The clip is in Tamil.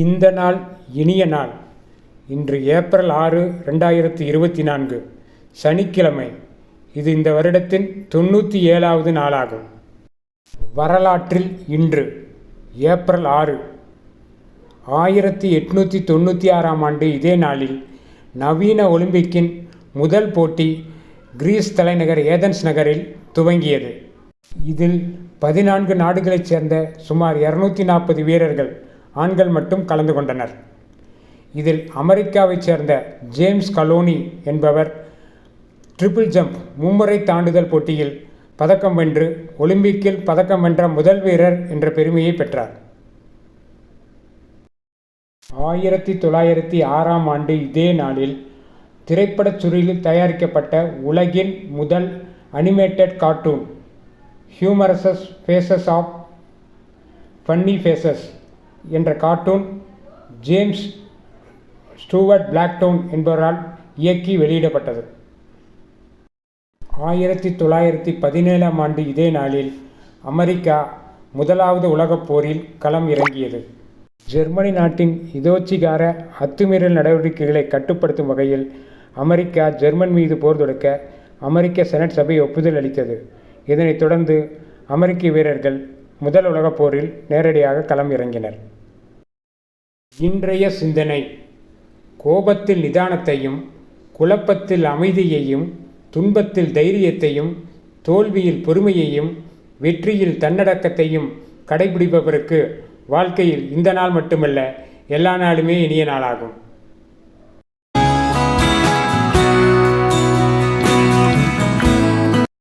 இந்த நாள் இனிய நாள். இன்று ஏப்ரல் ஆறு ரெண்டாயிரத்தி இருபத்தி நான்கு. சனிக்கிழமை. இது இந்த வருடத்தின் தொண்ணூற்றி ஏழாவது நாளாகும். வரலாற்றில் இன்று ஏப்ரல் ஆறு. ஆயிரத்தி எட்நூற்றி தொண்ணூற்றி ஆறாம் ஆண்டு இதே நாளில் நவீன ஒலிம்பிக்கின் முதல் போட்டி கிரீஸ் தலைநகர் ஏதென்ஸ் நகரில் துவங்கியது. இதில் பதினான்கு நாடுகளைச் சேர்ந்த சுமார் இரநூத்தி நாற்பது வீரர்கள் ஆண்கள் மட்டும் கலந்து கொண்டனர். இதில் அமெரிக்காவைச் சேர்ந்த ஜேம்ஸ் கலோனி என்பவர் ட்ரிபிள் ஜம்ப் மும்முறை தாண்டுதல் போட்டியில் பதக்கம் வென்று ஒலிம்பிக்கில் பதக்கம் வென்ற முதல் வீரர் என்ற பெருமையை பெற்றார். ஆயிரத்தி தொள்ளாயிரத்தி ஆறாம் ஆண்டு இதே நாளில் திரைப்படச் சுருளில் தயாரிக்கப்பட்ட உலகின் முதல் animated cartoon humorous phases of funny faces என்ற கார்ட்டூன் ஜேம்ஸ் ஸ்டூவர்ட் பிளாக்டோன் என்பவரால் இயக்கி வெளியிடப்பட்டது. ஆயிரத்தி தொள்ளாயிரத்தி பதினேழாம் ஆண்டு இதே நாளில் அமெரிக்கா முதலாவது உலகப் போரில் களம் இறங்கியது. ஜெர்மனி நாட்டின் இதோச்சிகார அத்துமீறல் நடவடிக்கைகளை கட்டுப்படுத்தும் வகையில் அமெரிக்கா ஜெர்மன் மீது போர் தொடுக்க அமெரிக்க செனட் சபை ஒப்புதல் அளித்தது. இதனைத் தொடர்ந்து அமெரிக்க வீரர்கள் முதல் உலகப் போரில் நேரடியாக களம் இறங்கினர். இன்றைய சிந்தனை. கோபத்தில் நிதானத்தையும் குழப்பத்தில் அமைதியையும் துன்பத்தில் தைரியத்தையும் தோல்வியில் பொறுமையையும் வெற்றியில் தன்னடக்கத்தையும் கடைபிடிப்பவருக்கு வாழ்க்கையில் இந்த நாள் மட்டுமல்ல எல்லா நாளுமே இனிய நாளாகும்.